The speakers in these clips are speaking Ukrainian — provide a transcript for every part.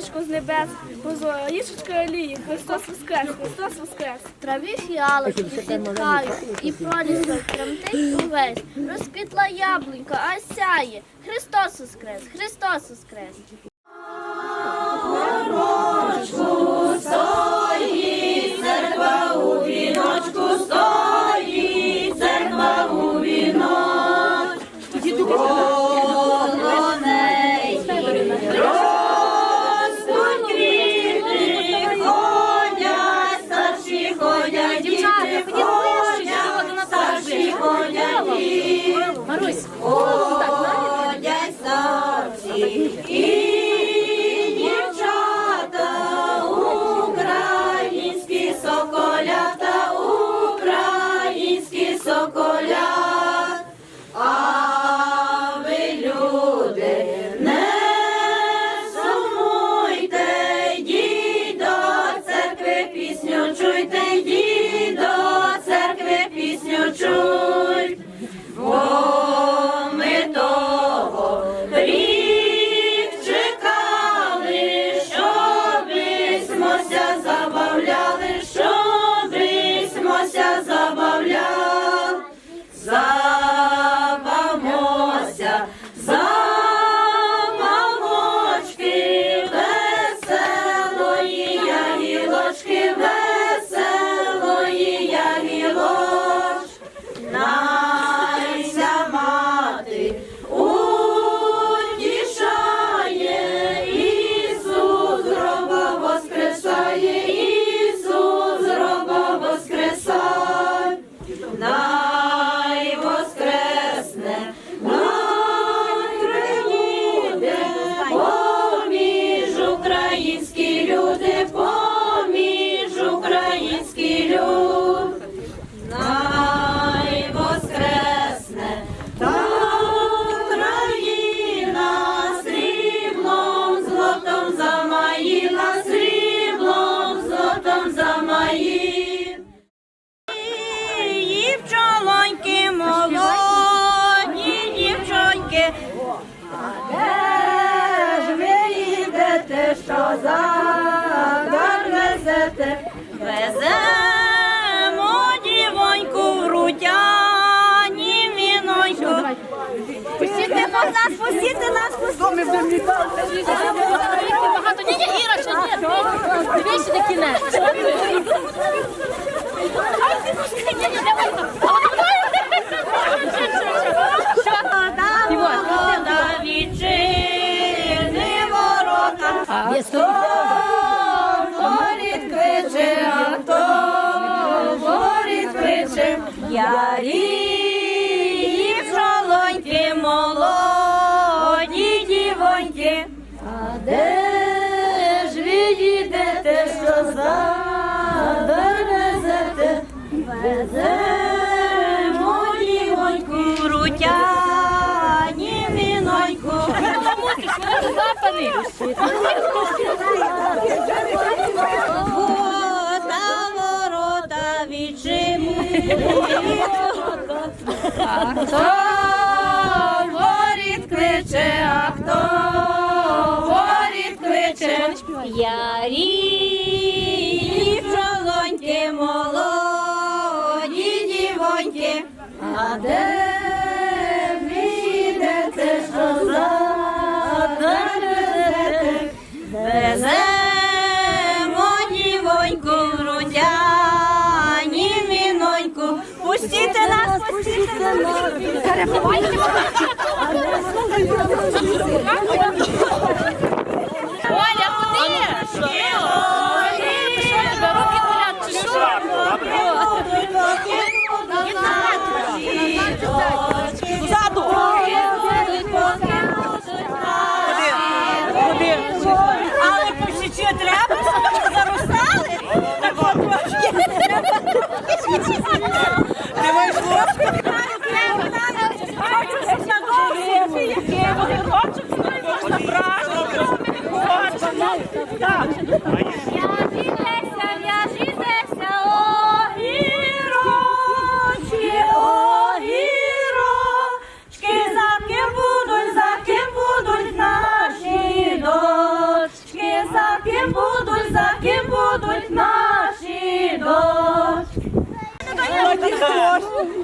сонечко з небес, позора олії, Христос воскрес, Христос воскрес. Траві фіалочки зітхають, і пролісок тремтить увесь. Розквітла яблунька, а сяє. Христос воскрес, Христос воскрес. Поміж українські люди. Най воскресне та Україна сріблом, злотом замаїла, сріблом, злотом замаїла. Дівчонки молоді, дівчонки, де ж ви їдете, що за? Веземо дівоньку в рутяні віночку. Пустіть нас, пустіть нас, пустіть. Багато ні, ні, Іра, ще ні. Дивіться на кінець. Ні, ні, давай. Ярі пшолоньки молоді дівоньки. А де ж ви їдете, що завезете? Веземо дівоньку рутяні віноньку. Ворота, Хто воріт кличе, а хто воріт кличе, ярі пшолоньки молоді дівоньки, а де нас.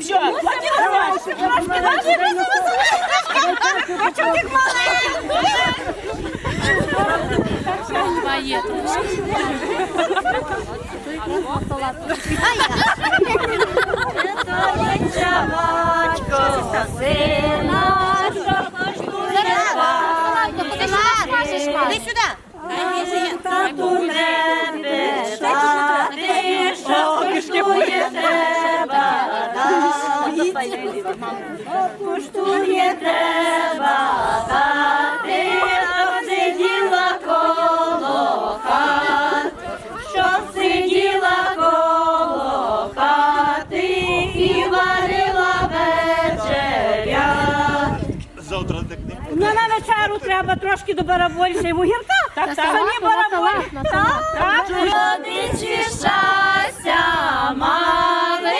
Що? Трошки далі? А чого ти Іди сюди. Коштує треба дати, що сиділа коло хат, що сиділа коло хати і варила вечеря. Завтра так не Ну на вечеру треба трошки до барабольця і вугірка. Так, так, самі бараболі. Так, так. Родичі щастя мали,